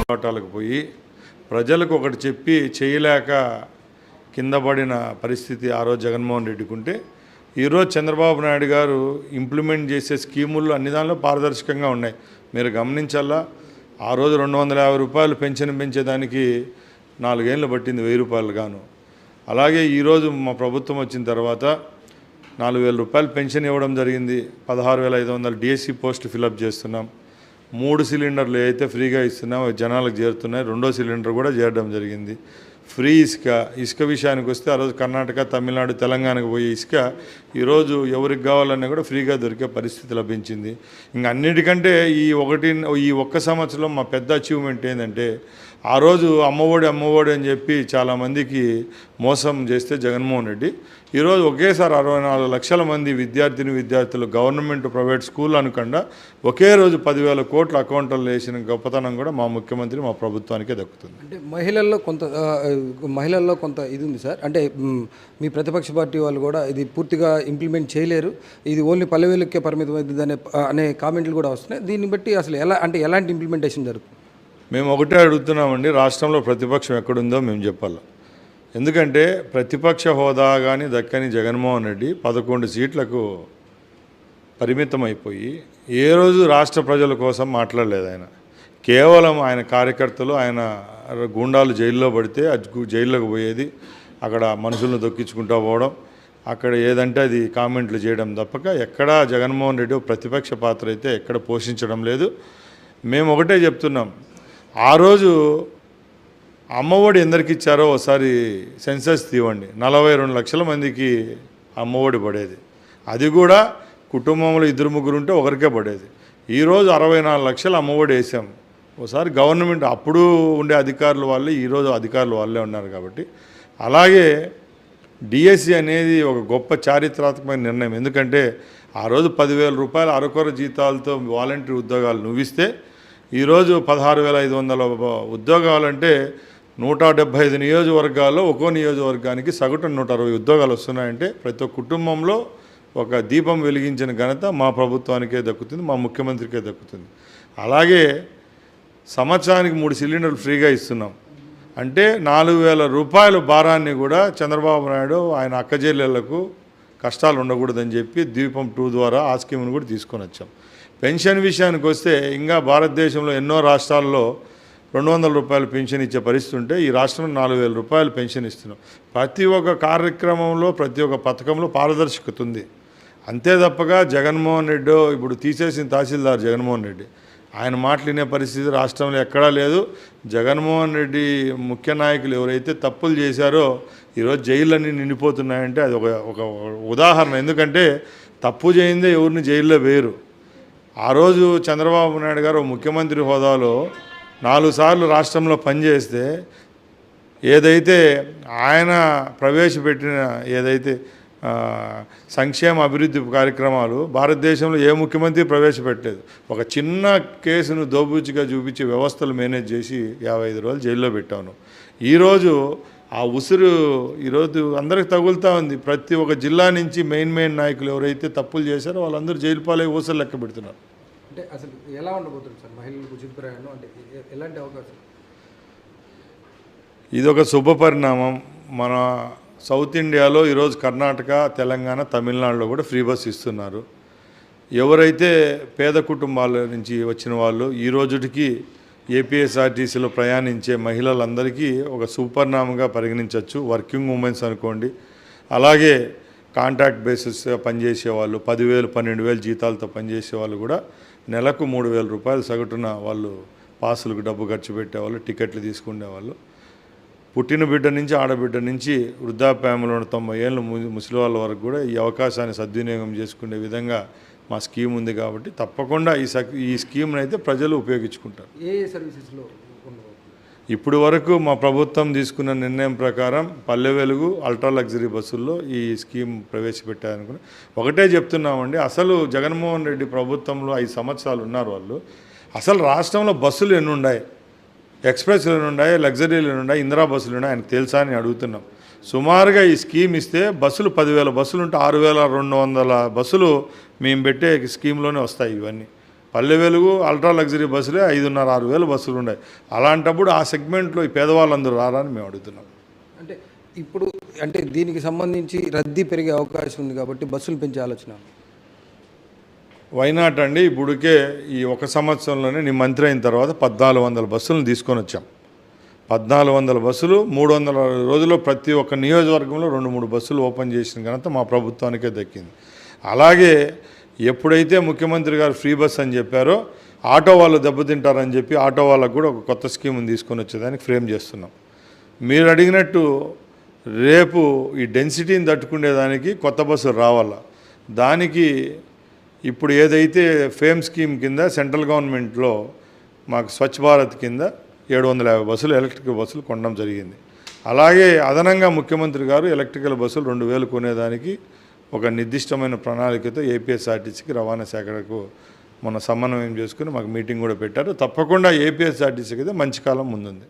పోరాటాలకు పోయి ప్రజలకు ఒకటి చెప్పి చేయలేక కింద పడిన పరిస్థితి ఆ రోజు జగన్మోహన్ రెడ్డికి ఉంటే ఈరోజు చంద్రబాబు నాయుడు గారు ఇంప్లిమెంట్ చేసే స్కీములు అన్ని దానిలో పారదర్శకంగా ఉన్నాయి. మీరు గమనించాలా? ఆ రోజు రెండు వందల యాభై రూపాయలు పెన్షన్ పెంచేదానికి నాలుగేళ్ళు పట్టింది వెయ్యి రూపాయలు గాను. అలాగే ఈరోజు మా ప్రభుత్వం వచ్చిన తర్వాత నాలుగు వేల రూపాయలు పెన్షన్ ఇవ్వడం జరిగింది. పదహారు వేల ఐదు వందల డిఎస్సి పోస్ట్ ఫిలప్ చేస్తున్నాం. మూడు సిలిండర్లు అయితే ఫ్రీగా ఇస్తున్నాం అవి జనాలకు చేరుతున్నాయి. రెండో సిలిండర్ కూడా చేరడం జరిగింది. ఫ్రీ ఇసుక ఇసుక విషయానికి వస్తే ఆ రోజు కర్ణాటక తమిళనాడు తెలంగాణకు పోయే ఇసుక ఈరోజు ఎవరికి కావాలన్నా కూడా ఫ్రీగా దొరికే పరిస్థితి లభించింది. ఇంకా అన్నిటికంటే ఈ ఒకటి ఈ ఒక్క సంవత్సరంలో మా పెద్ద అచీవ్మెంట్ ఏంటంటే ఆ రోజు అమ్మఒడి అమ్మఒడి అని చెప్పి చాలామందికి మోసం చేస్తే జగన్మోహన్ రెడ్డి. ఈరోజు ఒకేసారి అరవై నాలుగు లక్షల మంది విద్యార్థిని విద్యార్థులు గవర్నమెంట్ ప్రైవేట్ స్కూల్ అనకుండా ఒకే రోజు పదివేల కోట్ల అకౌంట్లో వేసిన గొప్పతనం కూడా మా ముఖ్యమంత్రి మా ప్రభుత్వానికే దక్కుతుంది. అంటే మహిళల్లో కొంత మహిళల్లో కొంత ఇది ఉంది సార్. అంటే మీ ప్రతిపక్ష పార్టీ వాళ్ళు కూడా ఇది పూర్తిగా ఇంప్లిమెంట్ చేయలేరు. ఇది ఓన్లీ పల్లెవేలుకే పరిమితం అవుతుంది అనే అనే కామెంట్లు కూడా వస్తున్నాయి. దీన్ని బట్టి అసలు ఎలా అంటే ఎలాంటి ఇంప్లిమెంటేషన్ జరుగుతుంది మేము ఒకటే అడుగుతున్నామండి రాష్ట్రంలో ప్రతిపక్షం ఎక్కడుందో మేము చెప్పాలి. ఎందుకంటే ప్రతిపక్ష హోదా కానీ దక్కని జగన్మోహన్ రెడ్డి పదకొండు సీట్లకు పరిమితం అయిపోయి ఏ రోజు రాష్ట్ర ప్రజల కోసం మాట్లాడలేదు ఆయన. కేవలం ఆయన కార్యకర్తలు ఆయన గుండాలు జైల్లో పడితే జైల్లోకి పోయేది అక్కడ మనుషులను దొక్కించుకుంటూ పోవడం అక్కడ ఏదంటే అది కామెంట్లు చేయడం తప్పక ఎక్కడా జగన్మోహన్ రెడ్డి ప్రతిపక్ష పాత్ర అయితే ఎక్కడ పోషించడం లేదు. మేము ఒకటే చెప్తున్నాం ఆ రోజు అమ్మఒడి ఎందరికి ఇచ్చారో ఒకసారి సెన్సస్ తీవండి నలభై రెండు లక్షల మందికి అమ్మఒడి పడేది. అది కూడా కుటుంబంలో ఇద్దరు ముగ్గురు ఉంటే ఒకరికే పడేది. ఈరోజు అరవై నాలుగు లక్షలు అమ్మఒడి వేసాం. ఒకసారి గవర్నమెంట్ అప్పుడు ఉండే అధికారులు వాళ్ళే ఈరోజు అధికారులు వాళ్ళే ఉన్నారు కాబట్టి. అలాగే డిఎస్సి అనేది ఒక గొప్ప చారిత్రాత్మక నిర్ణయం. ఎందుకంటే ఆ రోజు పదివేల రూపాయల అరకొర జీతాలతో వాలంటీర్ ఉద్యోగాలు నువ్విస్తే ఈరోజు పదహారు వేల ఐదు వందల ఉద్యోగాలంటే నూట డెబ్భై ఐదు నియోజకవర్గాల్లో ఒక్కో నియోజకవర్గానికి సగటున నూట అరవై ఉద్యోగాలు వస్తున్నాయంటే ప్రతి ఒక్క కుటుంబంలో ఒక దీపం వెలిగించిన ఘనత మా ప్రభుత్వానికే దక్కుతుంది మా ముఖ్యమంత్రికే దక్కుతుంది. అలాగే సంవత్సరానికి మూడు సిలిండర్లు ఫ్రీగా ఇస్తున్నాం. అంటే నాలుగు వేల రూపాయల భారాన్ని కూడా చంద్రబాబు నాయుడు ఆయన అక్కజెల్లెళ్ళకు కష్టాలు ఉండకూడదని చెప్పి ద్వీపం టూ ద్వారా ఆ స్కీమ్ను కూడా తీసుకొని వచ్చాం. పెన్షన్ విషయానికి వస్తే ఇంకా భారతదేశంలో ఎన్నో రాష్ట్రాల్లో రెండు వందల రూపాయలు పెన్షన్ ఇచ్చే పరిస్థితి ఉంటే ఈ రాష్ట్రంలో నాలుగు వేల రూపాయలు పెన్షన్ ఇస్తున్నాం. ప్రతి ఒక్క కార్యక్రమంలో ప్రతి ఒక్క పథకంలో పారదర్శకత ఉంది. అంతే తప్పగా జగన్మోహన్ రెడ్డి ఇప్పుడు తీసేసిన తహసీల్దార్ జగన్మోహన్ రెడ్డి. ఆయన మాటలు వినే పరిస్థితి రాష్ట్రంలో ఎక్కడా లేదు. జగన్మోహన్ రెడ్డి ముఖ్య నాయకులు ఎవరైతే తప్పులు చేశారో ఈరోజు జైళ్ళన్నీ నిండిపోతున్నాయంటే అది ఒక ఒక ఉదాహరణ. ఎందుకంటే తప్పు చేయిందే ఎవరిని జైల్లో వేయరు. ఆ రోజు చంద్రబాబు నాయుడు గారు ముఖ్యమంత్రి హోదాలో నాలుగు సార్లు రాష్ట్రంలో పనిచేస్తే ఏదైతే ఆయన ప్రవేశపెట్టిన ఏదైతే సంక్షేమ అభివృద్ధి కార్యక్రమాలు భారతదేశంలో ఏ ముఖ్యమంత్రి ప్రవేశపెట్టలేదు. ఒక చిన్న కేసును దోబూచిగా చూపించి వ్యవస్థలు మేనేజ్ చేసి యాభై ఐదు రోజులు జైల్లో పెట్టాను. ఈరోజు ఆ ఉసురు ఈరోజు అందరికి తగులుతూ ఉంది. ప్రతి ఒక్క జిల్లా నుంచి మెయిన్ మెయిన్ నాయకులు ఎవరైతే తప్పులు చేశారో వాళ్ళందరూ జైలు పాలై ఊసలు లెక్క పెడుతున్నారు. అంటే అసలు ఎలా ఉండబోతుంది సార్ మహిళలకు ఉచిత ప్రయాణం అంటే ఎలాంటి అవకాశం? ఇదొక శుభ పరిణామం. మన సౌత్ ఇండియాలో ఈరోజు కర్ణాటక తెలంగాణ తమిళనాడులో కూడా ఫ్రీ బస్ ఇస్తున్నారు. ఎవరైతే పేద కుటుంబాల నుంచి వచ్చిన వాళ్ళు ఈ రోజుటికి ఏపీఎస్ఆర్టీసీలో ప్రయాణించే మహిళలందరికీ ఒక సూపర్నామంగా పరిగణించవచ్చు. వర్కింగ్ ఉమెన్స్ అనుకోండి. అలాగే కాంట్రాక్ట్ బేసిస్గా పనిచేసే వాళ్ళు పదివేలు పన్నెండు వేలు జీతాలతో పనిచేసే వాళ్ళు కూడా నెలకు మూడు వేల రూపాయలు సగటున వాళ్ళు పాసులకు డబ్బు ఖర్చు పెట్టేవాళ్ళు టికెట్లు తీసుకునేవాళ్ళు పుట్టిన బిడ్డ నుంచి ఆడబిడ్డ నుంచి వృద్ధాప్యంలో ఉన్న తొంభై ఏళ్ళు ముసలి వాళ్ళ వరకు కూడా ఈ అవకాశాన్ని సద్వినియోగం చేసుకునే విధంగా మా స్కీమ్ ఉంది కాబట్టి తప్పకుండా ఈ ఈ స్కీమ్ని అయితే ప్రజలు ఉపయోగించుకుంటారు. ఏ సర్వీసెస్లో ఇప్పటి వరకు మా ప్రభుత్వం తీసుకున్న నిర్ణయం ప్రకారం పల్లె వెలుగు అల్ట్రా లగ్జరీ బస్సుల్లో ఈ స్కీమ్ ప్రవేశపెట్టారనుకుని ఒకటే చెప్తున్నామండి అసలు జగన్మోహన్ రెడ్డి ప్రభుత్వంలో ఐదు సంవత్సరాలు ఉన్నారు వాళ్ళు. అసలు రాష్ట్రంలో బస్సులు ఎన్ని ఉన్నాయి ఎక్స్ప్రెస్లు ఉన్నాయా లగ్జరీలు ఉన్నాయా ఇందిరా బస్సులు ఉన్నాయి ఆయనకు తెలుసా అని అడుగుతున్నాం. సుమారుగా ఈ స్కీమ్ ఇస్తే బస్సులు పదివేల బస్సులు ఉంటే ఆరు వేల రెండు వందల బస్సులు మేము పెట్టే స్కీమ్లోనే వస్తాయి ఇవన్నీ. పల్లె వెలుగు అల్ట్రా లగ్జరీ బస్సులే ఐదున్నర ఆరు వేల బస్సులు ఉన్నాయి. అలాంటప్పుడు ఆ సెగ్మెంట్లో ఈ పేదవాళ్ళందరూ రారని మేము అడుగుతున్నాం. అంటే ఇప్పుడు అంటే దీనికి సంబంధించి రద్దీ పెరిగే అవకాశం ఉంది కాబట్టి బస్సులు పెంచే ఆలోచన వైనాట్ అండి? ఇప్పుడుకే ఈ ఒక సంవత్సరంలోనే నేను మంత్రి అయిన తర్వాత పద్నాలుగు వందల బస్సులను తీసుకొని వచ్చాం. పద్నాలుగు వందల బస్సులు మూడు వందల రోజుల్లో ప్రతి ఒక్క నియోజకవర్గంలో రెండు మూడు బస్సులు ఓపెన్ చేసిన ఘనత మా ప్రభుత్వానికే దక్కింది. అలాగే ఎప్పుడైతే ముఖ్యమంత్రి గారు ఫ్రీ బస్ అని చెప్పారో ఆటో వాళ్ళు దెబ్బతింటారని చెప్పి ఆటో వాళ్ళకు కూడా ఒక కొత్త స్కీమ్ని తీసుకొని వచ్చేదానికి ఫ్రేమ్ చేస్తున్నాం. మీరు అడిగినట్టు రేపు ఈ డెన్సిటీని తట్టుకునేదానికి కొత్త బస్సులు రావాలా? దానికి ఇప్పుడు ఏదైతే ఫేమ్ స్కీమ్ కింద సెంట్రల్ గవర్నమెంట్లో మాకు స్వచ్ఛ భారత్ కింద ఏడు వందల యాభై బస్సులు ఎలక్ట్రికల్ బస్సులు కొనడం జరిగింది. అలాగే అదనంగా ముఖ్యమంత్రి గారు ఎలక్ట్రికల్ బస్సులు రెండు వేలు కొనేదానికి ఒక నిర్దిష్టమైన ప్రణాళికతో ఏపీఎస్ఆర్టీసీకి రవాణా శాఖకు మన సమన్వయం చేసుకుని మాకు మీటింగ్ కూడా పెట్టారు. తప్పకుండా ఏపీఎస్ఆర్టీసీకి అయితే మంచి కాలం ముందుంది.